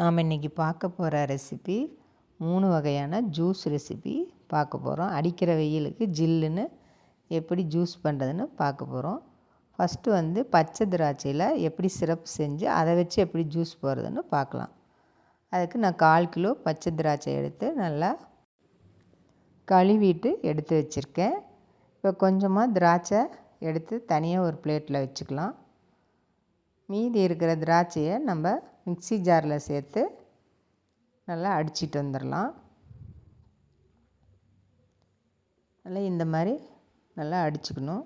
நாம் இன்றைக்கி பார்க்க போகிற ரெசிபி மூணு வகையான ஜூஸ் ரெசிபி பார்க்க போகிறோம். அடிக்கிற வெயிலுக்கு ஜில்லுன்னு எப்படி ஜூஸ் பண்ணுறதுன்னு பார்க்க போகிறோம். ஃபஸ்ட்டு வந்து பச்சை திராட்சையில் எப்படி சிரப் செஞ்சு அதை வச்சு எப்படி ஜூஸ் போகிறதுன்னு பார்க்கலாம். அதுக்கு நான் கால் கிலோ பச்சை திராட்சை எடுத்து நல்லா கழுவிட்டு எடுத்து வச்சுருக்கேன். இப்போ கொஞ்சமாக திராட்சை எடுத்து தனியாக ஒரு பிளேட்டில் வச்சுக்கலாம். மீதி இருக்கிற திராட்சையை நம்ம மிக்சி ஜாரில் சேர்த்து நல்லா அடிச்சிட்டு வந்துடலாம். நல்லா இந்த மாதிரி நல்லா அடிச்சுக்கணும்.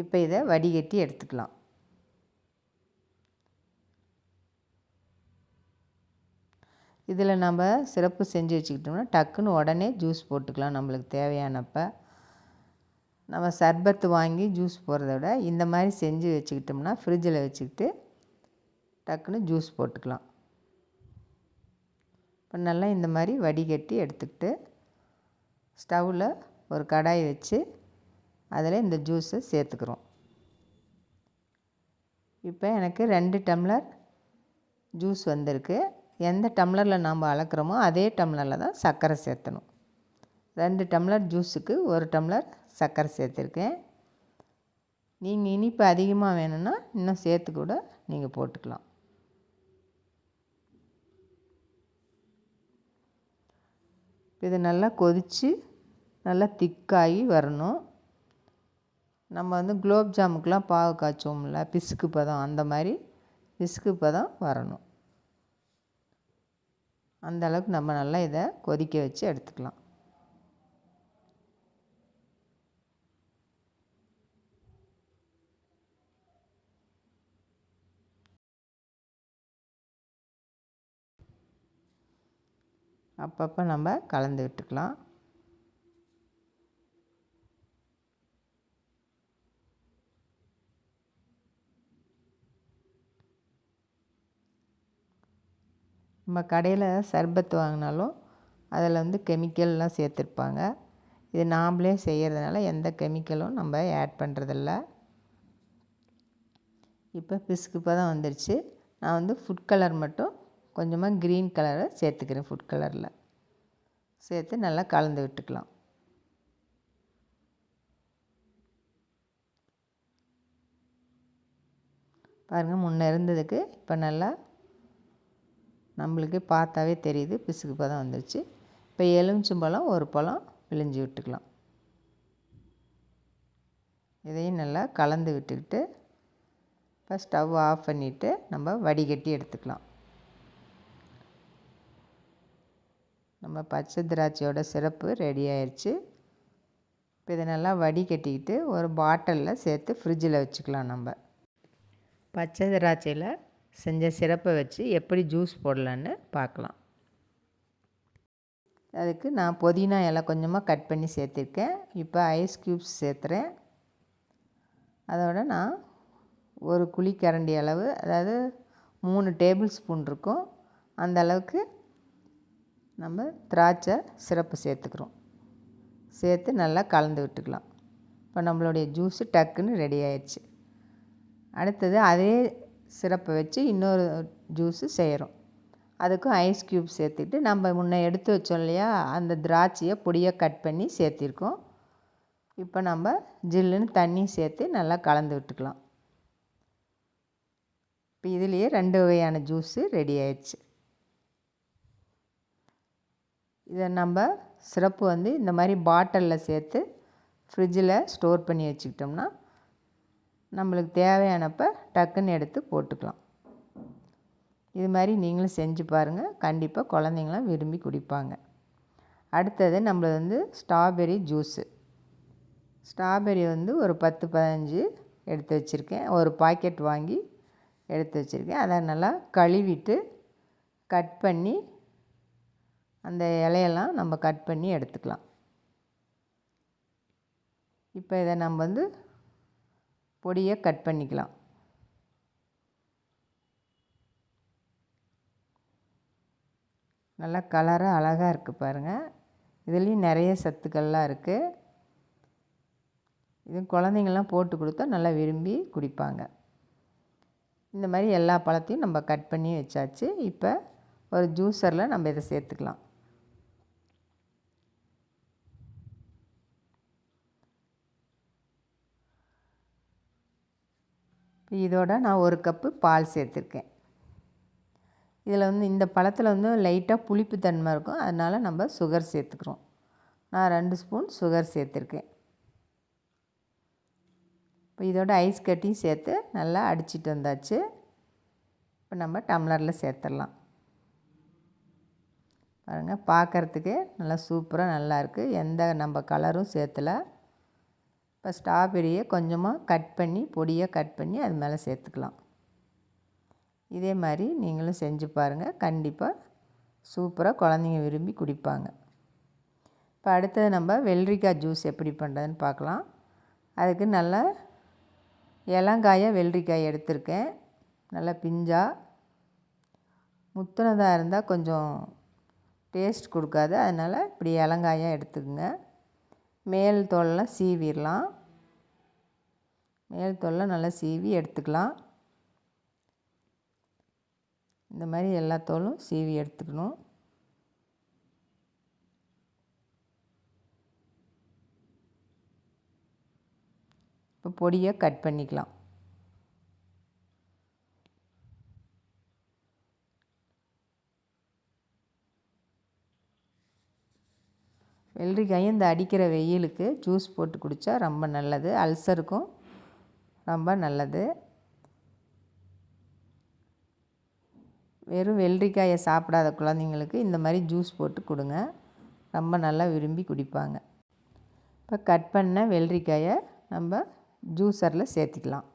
இப்போ இதை வடிகட்டி எடுத்துக்கலாம். இதில் நம்ம சிறப்பு செஞ்சு வச்சுக்கிட்டோம்னா டக்குன்னு உடனே ஜூஸ் போட்டுக்கலாம் நம்மளுக்கு தேவையானப்போ. நம்ம சர்பத்து வாங்கி ஜூஸ் போடுறத விட இந்த மாதிரி செஞ்சு வச்சுக்கிட்டோம்னா ஃப்ரிட்ஜில் வச்சுக்கிட்டு டக்குன்னு ஜூஸ் போட்டுக்கலாம். இப்போ நல்லா இந்த மாதிரி வடிகட்டி எடுத்துக்கிட்டு ஸ்டவ்வில் ஒரு கடாய் வச்சு அதில் இந்த ஜூஸை சேர்த்துக்கிறோம். இப்போ எனக்கு ரெண்டு டம்ளர் ஜூஸ் வந்திருக்கு. எந்த டம்ளரில் நாம் அளக்குறோமோ அதே டம்ளரில் தான் சர்க்கரை சேர்த்தணும். ரெண்டு டம்ளர் ஜூஸுக்கு ஒரு டம்ளர் சர்க்கரை சேர்த்துருக்கேன். நீங்கள் இனிப்பு அதிகமாக வேணும்னா இன்னும் சேர்த்து கூட நீங்கள் போட்டுக்கலாம். இது நல்லா கொதித்து நல்லா திக்காகி வரணும். நம்ம வந்து குலோப் ஜாமுக்கெலாம் பாகு காய்ச்சோம்ல பிசுக்கு பதம் அந்த மாதிரி பிசுக்கு பதம் வரணும். அந்த அளவுக்கு நம்ம நல்லா இதை கொதிக்க வச்சு எடுத்துக்கலாம். அப்பப்போ நம்ம கலந்து விட்டுக்கலாம். நம்ம கடையில் சர்பத் வாங்கினாலும் அதில் வந்து கெமிக்கல்லாம் சேர்த்துருப்பாங்க. இது நாம்ளே செய்கிறதுனால எந்த கெமிக்கலும் நம்ம ஆட் பண்ணுறதில்ல இப்போ பிசுக்கு தான் வந்துடுச்சு நான் வந்து ஃபுட் கலர் மட்டும் கொஞ்சமாக க்ரீன் கலரை சேர்த்துக்கிறேன் ஃபுட் கலரில் சேர்த்து நல்லா கலந்து விட்டுக்கலாம். பாருங்கள் முன்னே இருந்ததுக்கு இப்போ நல்லா நம்மளுக்கு பார்த்தாவே தெரியுது பிசுக்கு பதம் வந்துருச்சு. இப்போ எலுமிச்சம்பழம் ஒரு பழம் விழிஞ்சு விட்டுக்கலாம். இதையும் நல்லா கலந்து விட்டுக்கிட்டு இப்போ ஸ்டவ் ஆஃப் பண்ணிவிட்டு நம்ம வடிகட்டி எடுத்துக்கலாம். நம்ம பச்சை திராட்சையோட சிறப்பு ரெடி ஆயிடுச்சு இப்போ இதை நல்லா வடிகட்டிக்கிட்டு ஒரு பாட்டிலில் சேர்த்து ஃப்ரிட்ஜில் வச்சுக்கலாம் நம்ம. பச்சை திராட்சையில் செஞ்ச சிறப்பை வச்சு எப்படி ஜூஸ் போடலான்னு பார்க்கலாம். அதுக்கு நான் புதினா இலை கொஞ்சமாக கட் பண்ணி சேர்த்துருக்கேன். இப்போ ஐஸ் க்யூப்ஸ் சேர்த்துறேன். அதோட நான் ஒரு குழிக்கரண்டி அளவு அதாவது மூணு டேபிள் ஸ்பூன் இருக்கும். அந்த அளவுக்கு நம்ம திராட்சை சிறப்பு சேர்த்துக்கிறோம். சேர்த்து நல்லா கலந்து விட்டுக்கலாம். இப்போ நம்மளுடைய ஜூஸு டக்குன்னு ரெடி ஆயிடுச்சு. அடுத்தது அதே சிறப்பை வச்சு இன்னொரு ஜூஸு செய்கிறோம். அதுக்கும் ஐஸ் க்யூப் சேர்த்துட்டு நம்ம முன்னே எடுத்து வச்சோம் இல்லையா அந்த திராட்சையை பொடியாக கட் பண்ணி சேர்த்திருக்கோம். இப்போ நம்ம ஜில்லுன்னு தண்ணி சேர்த்து நல்லா கலந்து விட்டுக்கலாம். இப்போ இதுலேயே ரெண்டு வகையான ஜூஸு ரெடி ஆயிடுச்சு. இதை நம்ம சிறப்பு வந்து இந்த மாதிரி பாட்டிலில் சேர்த்து ஃப்ரிட்ஜில் ஸ்டோர் பண்ணி வச்சுக்கிட்டோம்னா நம்மளுக்கு தேவையானப்போ டக்குன்னு எடுத்து போட்டுக்கலாம். இது மாதிரி நீங்களும் செஞ்சு பாருங்கள் கண்டிப்பாக குழந்தைங்களாம் விரும்பி குடிப்பாங்க. அடுத்தது நம்மளது வந்து ஸ்ட்ராபெரி ஜூஸு ஸ்ட்ராபெரி வந்து ஒரு பத்து பதினஞ்சு எடுத்து வச்சுருக்கேன். ஒரு பாக்கெட் வாங்கி எடுத்து வச்சுருக்கேன். அதை நல்லா கழுவிட்டு கட் பண்ணி அந்த இலையெல்லாம் நம்ம கட் பண்ணி எடுத்துக்கலாம். இப்போ இதை நம்ம வந்து பொடியை கட் பண்ணிக்கலாம். நல்லா கலராக அழகாக இருக்குது பாருங்கள் இதுலேயும் நிறைய சத்துக்கள்லாம் இருக்குது இது குழந்தைங்கள்லாம் போட்டு கொடுத்தா நல்லா விரும்பி குடிப்பாங்க. இந்த மாதிரி எல்லா பழத்தையும் நம்ம கட் பண்ணி வச்சாச்சு. இப்போ ஒரு ஜூஸரில் நம்ம இதை சேர்த்துக்கலாம். இதோட நான் ஒரு கப்பு பால் சேர்த்துருக்கேன். இதில் வந்து இந்த பழத்தில் வந்து லைட்டாக புளிப்பு தன்மை இருக்கும். அதனால் நம்ம சுகர் சேர்த்துக்கிறோம். நான் ரெண்டு ஸ்பூன் சுகர் சேர்த்துருக்கேன். இப்போ இதோட ஐஸ் கட்டியும் சேர்த்து நல்லா அடிச்சிட்டு வந்தாச்சு. இப்போ நம்ம டம்ளரில் சேர்த்துடலாம். பாருங்கள் பார்க்குறதுக்கு நல்லா சூப்பராக நல்லாயிருக்கு எந்த நம்ம கலரும் சேர்த்தலை. இப்போ ஸ்ட்ராபெரியை கொஞ்சமாக கட் பண்ணி பொடியாக கட் பண்ணி அது மேலே சேர்த்துக்கலாம். இதே மாதிரி நீங்களும் செஞ்சு பாருங்கள் கண்டிப்பாக சூப்பராக குழந்தைங்க விரும்பி குடிப்பாங்க. இப்போ அடுத்தது நம்ம வெள்ளரிக்காய் ஜூஸ் எப்படி பண்ணுறதுன்னு பார்க்கலாம். அதுக்கு நல்லா இளங்காயாக வெள்ளரிக்காய் எடுத்திருக்கேன். நல்லா பிஞ்சாக முத்துனதாக இருந்தால் கொஞ்சம் டேஸ்ட் கொடுக்காது. அதனால் இப்படி இளங்காயாக எடுத்துக்கோங்க. மேல் தோலெலாம் சீவிடலாம். மேல் தோலெலாம் நல்லா சீவி எடுத்துக்கலாம். இந்த மாதிரி எல்லா தோலும் சீவி எடுத்துக்கணும். இப்போ பொடியை கட் பண்ணிக்கலாம். வெள்ளரிக்காயும் இந்த அடிக்கிற வெயிலுக்கு ஜூஸ் போட்டு குடித்தா ரொம்ப நல்லது. அல்சருக்கும் ரொம்ப நல்லது. வெறும் வெள்ளரிக்காயை சாப்பிடாத குழந்தைங்களுக்கு இந்த மாதிரி ஜூஸ் போட்டு கொடுங்க. ரொம்ப நல்லா விரும்பி குடிப்பாங்க. இப்போ கட் பண்ண வெள்ளரிக்காயை நம்ம ஜூஸரில் சேர்த்திக்கலாம்.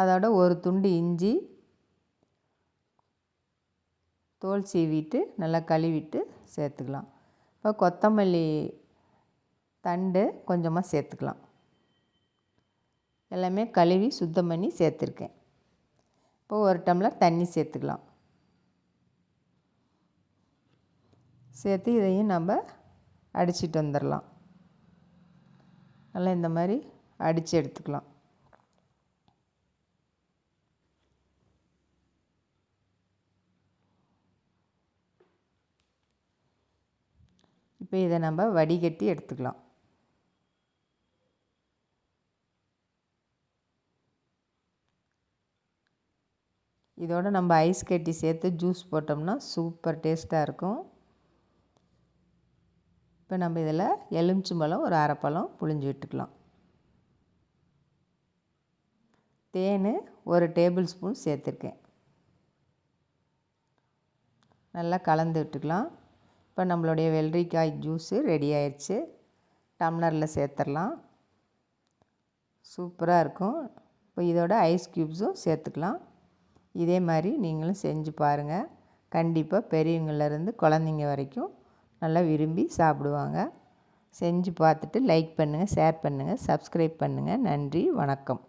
அதோட ஒரு துண்டு இஞ்சி தோல் சீவிட்டு நல்லா கழுவிட்டு சேர்த்துக்கலாம். இப்போ கொத்தமல்லி தண்டு கொஞ்சமாக சேர்த்துக்கலாம். எல்லாமே கழுவி சுத்தம் பண்ணி சேர்த்துருக்கேன். இப்போது ஒரு டம்ளர் தண்ணி சேர்த்துக்கலாம். சேர்த்து இதையும் நம்ம அடிச்சிட்டு வந்துடலாம் நல்லா இந்த மாதிரி அடித்து எடுத்துக்கலாம். இப்போ இதை நம்ம வடிகட்டி எடுத்துக்கலாம். இதோடு நம்ம ஐஸ் கட்டி சேர்த்து ஜூஸ் போட்டோம்னா சூப்பர் டேஸ்ட்டாக இருக்கும். இப்போ நம்ம இதில் எலுமிச்சம்பழம் ஒரு அரைப்பழம் புழிஞ்சு விட்டுக்கலாம். தேன் ஒரு டேபிள் ஸ்பூன் சேர்த்துருக்கேன். நல்லா கலந்து விட்டுக்கலாம். இப்போ நம்மளுடைய வெள்ளரிக்காய் ஜூஸு ரெடி ஆயிடுச்சு டம்ளரில் சேர்த்துடலாம். சூப்பராக இருக்கும். இப்போ இதோட ஐஸ் க்யூப்ஸும் சேர்த்துக்கலாம். இதே மாதிரி நீங்களும் செஞ்சு பாருங்கள் கண்டிப்பாக பெரியவங்கள்லேருந்து குழந்தைங்க வரைக்கும் நல்லா விரும்பி சாப்பிடுவாங்க. செஞ்சு பார்த்துட்டு லைக் பண்ணுங்கள் ஷேர் பண்ணுங்கள் சப்ஸ்கிரைப் பண்ணுங்கள் நன்றி வணக்கம்.